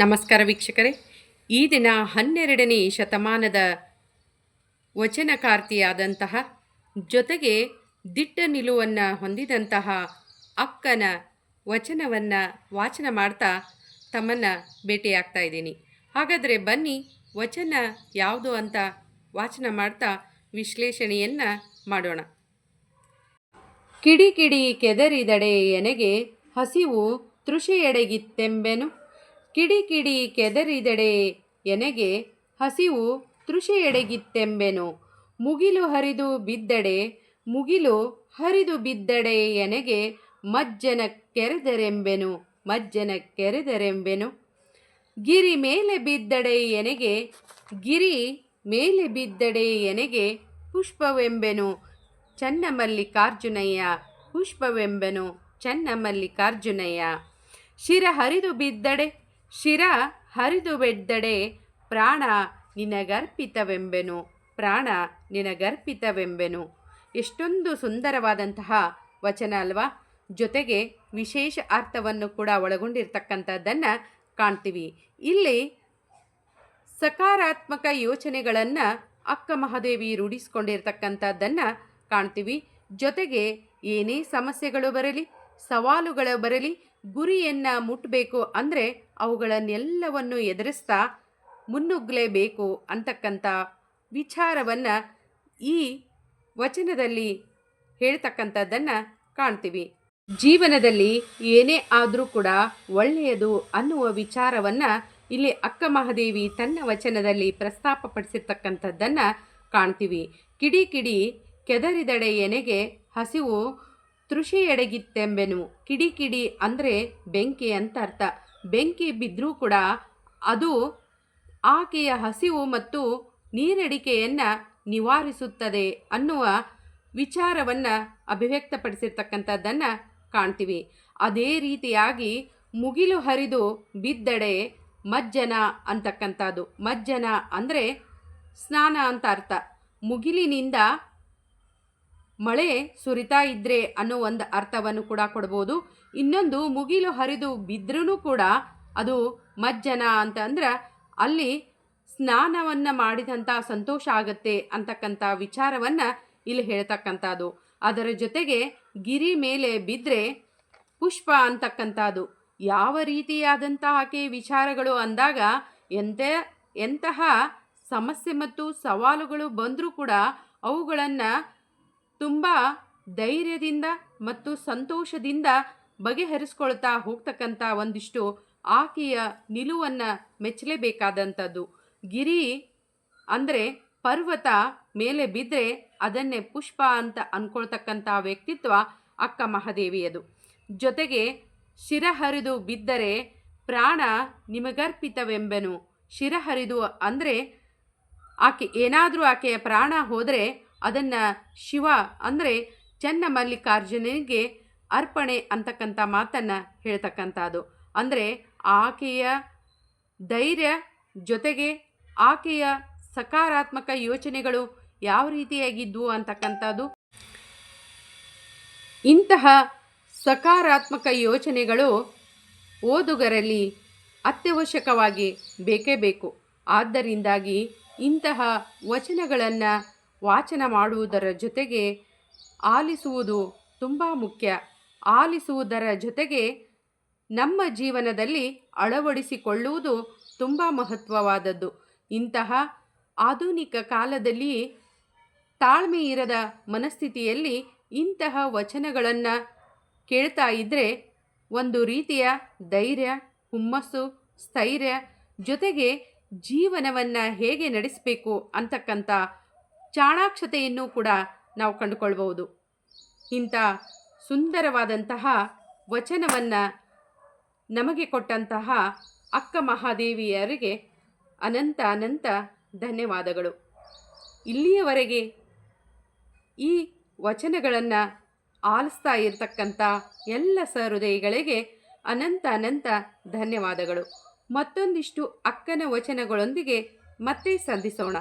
ನಮಸ್ಕಾರ ವೀಕ್ಷಕರೇ. ಈ ದಿನ ಹನ್ನೆರಡನೇ ಶತಮಾನದ ವಚನಕಾರ್ತಿಯಾದಂತಹ ಜೊತೆಗೆ ದಿಟ್ಟ ನಿಲುವನ್ನು ಹೊಂದಿದಂತಹ ಅಕ್ಕನ ವಚನವನ್ನು ವಾಚನ ಮಾಡ್ತಾ ತಮ್ಮನ್ನು ಭೇಟಿಯಾಗ್ತಾ ಇದ್ದೀನಿ. ಹಾಗಾದರೆ ಬನ್ನಿ ವಚನ ಯಾವುದು ಅಂತ ವಾಚನ ಮಾಡ್ತಾ ವಿಶ್ಲೇಷಣೆಯನ್ನು ಮಾಡೋಣ. ಕಿಡಿ ಕಿಡಿ ಕೆದರಿದಡೆ ಎನೆಗೆ ಹಸಿವು ತೃಷೆಯೆಡೆಗಿತ್ತೆಂಬೆನು ಕಿಡಿ ಕಿಡಿ ಕೆದರಿದೆಡೆ ಎನೆಗೆ ಹಸಿವು ತೃಷೆಯೆಡೆಗಿತ್ತೆಂಬೆನು. ಮುಗಿಲು ಹರಿದು ಬಿದ್ದಡೆ, ಮುಗಿಲು ಹರಿದು ಬಿದ್ದಡೆ ಎನೆಗೆ ಮಜ್ಜನ ಕೆರೆದರೆಂಬೆನು ಮಜ್ಜನ ಕೆರೆದರೆಂಬೆನು. ಗಿರಿ ಮೇಲೆ ಬಿದ್ದಡೆ ಎನೆಗೆ, ಗಿರಿ ಮೇಲೆ ಬಿದ್ದಡೆ ಎನೆಗೆ ಪುಷ್ಪವೆಂಬೆನು. ಚನ್ನಮಲ್ಲಿಕಾರ್ಜುನಯ್ಯ ಪುಷ್ಪವೆಂಬೆನು, ಚನ್ನಮಲ್ಲಿಕಾರ್ಜುನಯ್ಯ. ಶಿರ ಹರಿದು ಬಿದ್ದಡೆ ಶಿರ ಹರಿದು ಬೆಡ್ದಡೆ ಪ್ರಾಣ ನಿನಗರ್ಪಿತವೆಂಬೆನು ಪ್ರಾಣ ನಿನಗರ್ಪಿತವೆಂಬೆನು. ಎಷ್ಟೊಂದು ಸುಂದರವಾದಂತಹ ವಚನ ಅಲ್ವಾ? ಜೊತೆಗೆ ವಿಶೇಷ ಅರ್ಥವನ್ನು ಕೂಡ ಒಳಗೊಂಡಿರ್ತಕ್ಕಂಥದ್ದನ್ನು ಕಾಣ್ತೀವಿ. ಇಲ್ಲಿ ಸಕಾರಾತ್ಮಕ ಯೋಚನೆಗಳನ್ನು ಅಕ್ಕ ಮಹಾದೇವಿ ರೂಢಿಸ್ಕೊಂಡಿರ್ತಕ್ಕಂಥದ್ದನ್ನು ಕಾಣ್ತೀವಿ. ಜೊತೆಗೆ ಏನೇ ಸಮಸ್ಯೆಗಳು ಬರಲಿ, ಸವಾಲುಗಳು ಬರಲಿ, ಗುರಿಯನ್ನು ಮುಟ್ಟಬೇಕು ಅಂದರೆ ಅವುಗಳನ್ನೆಲ್ಲವನ್ನು ಎದುರಿಸ್ತಾ ಮುನ್ನುಗ್ಗಲೇಬೇಕು ಅಂತಕ್ಕಂಥ ವಿಚಾರವನ್ನು ಈ ವಚನದಲ್ಲಿ ಹೇಳ್ತಕ್ಕಂಥದ್ದನ್ನು ಕಾಣ್ತೀವಿ. ಜೀವನದಲ್ಲಿ ಏನೇ ಆದರೂ ಕೂಡ ಒಳ್ಳೆಯದು ಅನ್ನುವ ವಿಚಾರವನ್ನು ಇಲ್ಲಿ ಅಕ್ಕ ಮಹಾದೇವಿ ತನ್ನ ವಚನದಲ್ಲಿ ಪ್ರಸ್ತಾಪಪಡಿಸಿರ್ತಕ್ಕಂಥದ್ದನ್ನು ಕಾಣ್ತೀವಿ. ಕಿಡಿ ಕಿಡಿ ಕೆದರಿದಡೆ ಎನೆಗೆ ಹಸಿವು ತೃಷಿಯಡಗಿತ್ತೆಂಬೆನು. ಕಿಡಿ ಕಿಡಿ ಅಂದರೆ ಬೆಂಕಿ ಅಂತ ಅರ್ಥ. ಬೆಂಕಿ ಬಿದ್ದರೂ ಕೂಡ ಅದು ಆಕೆಯ ಹಸಿವು ಮತ್ತು ನೀರಡಿಕೆಯನ್ನು ನಿವಾರಿಸುತ್ತದೆ ಅನ್ನುವ ವಿಚಾರವನ್ನು ಅಭಿವ್ಯಕ್ತಪಡಿಸಿರ್ತಕ್ಕಂಥದ್ದನ್ನು ಕಾಣ್ತೀವಿ. ಅದೇ ರೀತಿಯಾಗಿ ಮುಗಿಲು ಹರಿದು ಬಿದ್ದಡೆ ಮಜ್ಜನ ಅಂತಕ್ಕಂಥದ್ದು. ಮಜ್ಜನ ಅಂದರೆ ಸ್ನಾನ ಅಂತ ಅರ್ಥ. ಮುಗಿಲಿನಿಂದ ಮಳೆ ಸುರಿತಾ ಇದ್ರೆ ಅನ್ನೋ ಒಂದು ಅರ್ಥವನ್ನು ಕೂಡ ಕೊಡ್ಬೋದು. ಇನ್ನೊಂದು ಮುಗಿಲು ಹರಿದು ಬಿದ್ರೂ ಕೂಡ ಅದು ಮಜ್ಜನ ಅಂತ ಅಂದ್ರೆ ಅಲ್ಲಿ ಸ್ನಾನವನ್ನು ಮಾಡಿದಂಥ ಸಂತೋಷ ಆಗತ್ತೆ ಅಂತಕ್ಕಂಥ ವಿಚಾರವನ್ನು ಇಲ್ಲಿ ಹೇಳ್ತಕ್ಕಂಥದ್ದು. ಅದರ ಜೊತೆಗೆ ಗಿರಿ ಮೇಲೆ ಬಿದ್ದರೆ ಪುಷ್ಪ ಅಂತಕ್ಕಂಥದ್ದು. ಯಾವ ರೀತಿಯಾದಂಥ ಆಕೆ ವಿಚಾರಗಳು ಅಂದಾಗ ಎಂಥ ಎಂತಹ ಸಮಸ್ಯೆ ಮತ್ತು ಸವಾಲುಗಳು ಬಂದರೂ ಕೂಡ ಅವುಗಳನ್ನು ತುಂಬ ಧೈರ್ಯದಿಂದ ಮತ್ತು ಸಂತೋಷದಿಂದ ಬಗೆಹರಿಸ್ಕೊಳ್ತಾ ಹೋಗ್ತಕ್ಕಂಥ ಒಂದಿಷ್ಟು ಆಕೆಯ ನಿಲುವನ್ನು ಮೆಚ್ಚಲೇಬೇಕಾದಂಥದ್ದು. ಗಿರಿ ಅಂದರೆ ಪರ್ವತ ಮೇಲೆ ಬಿದ್ದರೆ ಅದನ್ನೇ ಪುಷ್ಪ ಅಂತ ಅಂದ್ಕೊಳ್ತಕ್ಕಂಥ ವ್ಯಕ್ತಿತ್ವ ಅಕ್ಕ ಮಹಾದೇವಿಯದು. ಜೊತೆಗೆ ಶಿರ ಹರಿದು ಬಿದ್ದರೆ ಪ್ರಾಣ ನಿಮಗರ್ಪಿತವೆಂಬೆನು. ಶಿರ ಹರಿದು ಅಂದರೆ ಆಕೆ ಏನಾದರೂ ಆಕೆಯ ಪ್ರಾಣ ಹೋದರೆ ಅದನ್ನು ಶಿವ ಅಂದರೆ ಚನ್ನಮಲ್ಲಿಕಾರ್ಜುನನಿಗೆ ಅರ್ಪಣೆ ಅಂತಕ್ಕಂಥ ಮಾತನ್ನು ಹೇಳ್ತಕ್ಕಂಥದ್ದು. ಅಂದರೆ ಆಕೆಯ ಧೈರ್ಯ ಜೊತೆಗೆ ಆಕೆಯ ಸಕಾರಾತ್ಮಕ ಯೋಚನೆಗಳು ಯಾವ ರೀತಿಯಾಗಿದ್ವು ಅಂತಕ್ಕಂಥದ್ದು. ಇಂತಹ ಸಕಾರಾತ್ಮಕ ಯೋಚನೆಗಳು ಓದುಗರಲ್ಲಿ ಅತ್ಯವಶ್ಯಕವಾಗಿ ಬೇಕೇ ಬೇಕು. ಆದ್ದರಿಂದಾಗಿ ಇಂತಹ ವಚನಗಳನ್ನು ವಾಚನ ಮಾಡುವುದರ ಜೊತೆಗೆ ಆಲಿಸುವುದು ತುಂಬ ಮುಖ್ಯ. ಆಲಿಸುವುದರ ಜೊತೆಗೆ ನಮ್ಮ ಜೀವನದಲ್ಲಿ ಅಳವಡಿಸಿಕೊಳ್ಳುವುದು ತುಂಬ ಮಹತ್ವವಾದದ್ದು. ಇಂತಹ ಆಧುನಿಕ ಕಾಲದಲ್ಲಿ ತಾಳ್ಮೆ ಇರದ ಮನಸ್ಥಿತಿಯಲ್ಲಿ ಇಂತಹ ವಚನಗಳನ್ನು ಕೇಳ್ತಾ ಇದ್ದರೆ ಒಂದು ರೀತಿಯ ಧೈರ್ಯ, ಹುಮ್ಮಸ್ಸು, ಸ್ಥೈರ್ಯ ಜೊತೆಗೆ ಜೀವನವನ್ನು ಹೇಗೆ ನಡೆಸಬೇಕು ಅಂತಕ್ಕಂಥ ಚಾಣಾಕ್ಷತೆಯನ್ನು ಕೂಡ ನಾವು ಕಂಡುಕೊಳ್ಬಹುದು. ಇಂಥ ಸುಂದರವಾದಂತಹ ವಚನವನ್ನು ನಮಗೆ ಕೊಟ್ಟಂತಹ ಅಕ್ಕ ಮಹಾದೇವಿಯರಿಗೆ ಅನಂತ ಅನಂತ ಧನ್ಯವಾದಗಳು. ಇಲ್ಲಿಯವರೆಗೆ ಈ ವಚನಗಳನ್ನು ಆಲಿಸ್ತಾ ಇರತಕ್ಕಂಥ ಎಲ್ಲ ಸಹೃದಯಗಳಿಗೆ ಅನಂತ ಅನಂತ ಧನ್ಯವಾದಗಳು. ಮತ್ತೊಂದಿಷ್ಟು ಅಕ್ಕನ ವಚನಗಳೊಂದಿಗೆ ಮತ್ತೆ ಸಂಧಿಸೋಣ.